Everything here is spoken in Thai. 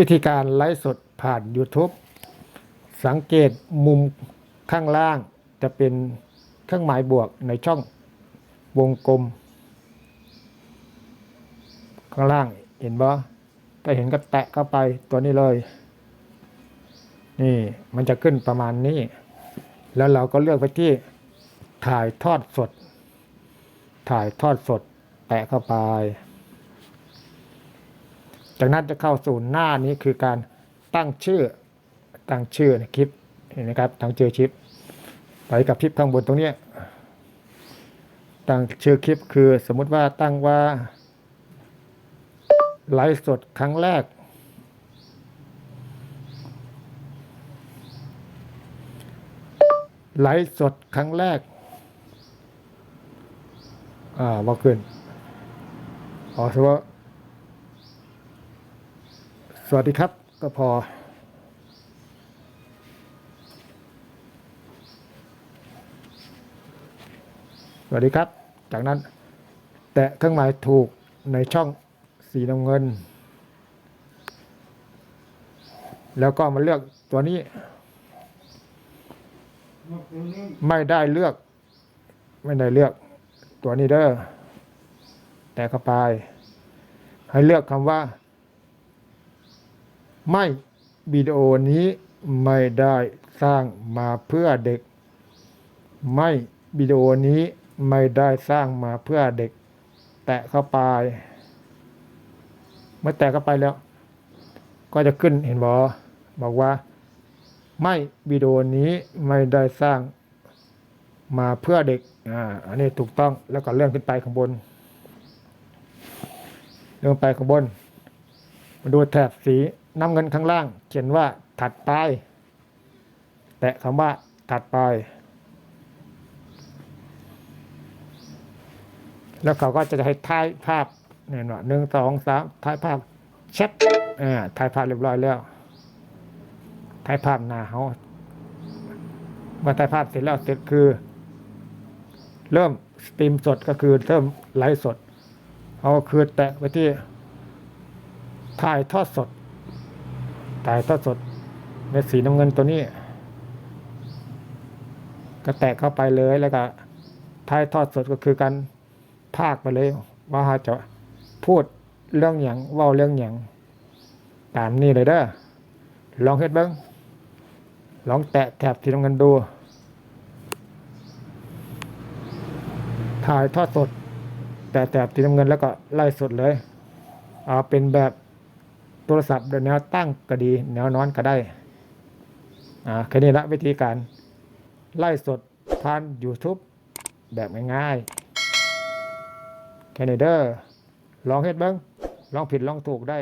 วิธีการไลฟ์สดผ่าน YouTube สังเกตมุมข้างล่างจะเป็นเครื่องหมายบวกในช่องวงกลม ข้างล่างเห็นบ่ถ้าเห็นก็แตะเข้าไปตัวนี้เลย นี่มันจะขึ้นประมาณนี้ แล้วเราก็เลือกไปที่ถ่ายทอดสด ถ่ายทอดสด แตะเข้าไป จากนั้นจะเข้าสู่หน้านี้คือการตั้งชื่อตั้งชื่อในคลิปเห็นไหมครับตั้งชื่อคลิปไปกับคลิปข้างบนตรงนี้ตั้งชื่อคลิปคือสมมุติว่าตั้งว่าไลฟ์สดครั้งแรก ไลฟ์สดครั้งแรก อ่าว่าขึ้นอ๋อสมมติว่า สวัสดีครับ ก็พอ สวัสดีครับ จากนั้น แตะเครื่องหมายถูกในช่องสีน้ำเงิน แล้วก็มาเลือกตัวนี้ ไม่ได้เลือก ไม่ได้เลือกตัวนี้เด้อแต่เข้าไป ให้เลือกคำว่า ไม่วิดีโอนี้ไม่ได้สร้างมาเพื่อเด็ก ไม่วิดีโอนี้ไม่ได้สร้างมาเพื่อเด็ก แตะเข้าไปเมื่อแตะเข้าไปแล้ว ก็จะขึ้นเห็นบอบอกว่า ไม่วิดีโอนี้ไม่ได้สร้างมาเพื่อเด็กอ่าอันนี้ถูกต้องแล้วก็เลื่อนขึ้นไปข้างบนเลื่อนไปข้างบนมาดูแถบสี น้ำเงินข้างล่าง เขียนว่าถัดไป แตะคำว่าถัดไป แล้วเขาก็จะให้ถ่ายภาพเนี่ยว่าหนึ่งสองสามถ่ายภาพแชทอ่าถ่ายภาพเรียบร้อยแล้วถ่ายภาพหน้าเขาเมื่อถ่ายภาพเสร็จแล้วเสร็จคือ เริ่มสตรีมสดก็คือเริ่มไลฟ์สด เอาคือแตะไปที่ถ่ายทอดสด ถ่ายทอดสดในสีน้ำเงินตัวนี้ ก็แตะเข้าไปเลยแล้วก็ถ่ายทอดสดก็คือการพากไปเลย ว่าจะพูดเรื่องอย่างว่าเรื่องอย่างตามนี้เลยเด้อลองเฮ็ดเบิ้งลองแตะแถบสีน้ำเงินดูถ่ายทอดสด แต่แถบสีน้ำเงินแล้วก็ไล่สดเลย เอาเป็นแบบ โทรศัพท์แนวตั้งก็ดี แนวนอนก็ได้อ่าแค่นี้ละวิธีการไล่สดผ่าน YouTube แบบง่ายๆแค่นี้เด้อลองเฮ็ดเบิ้งลองผิดลองถูกได้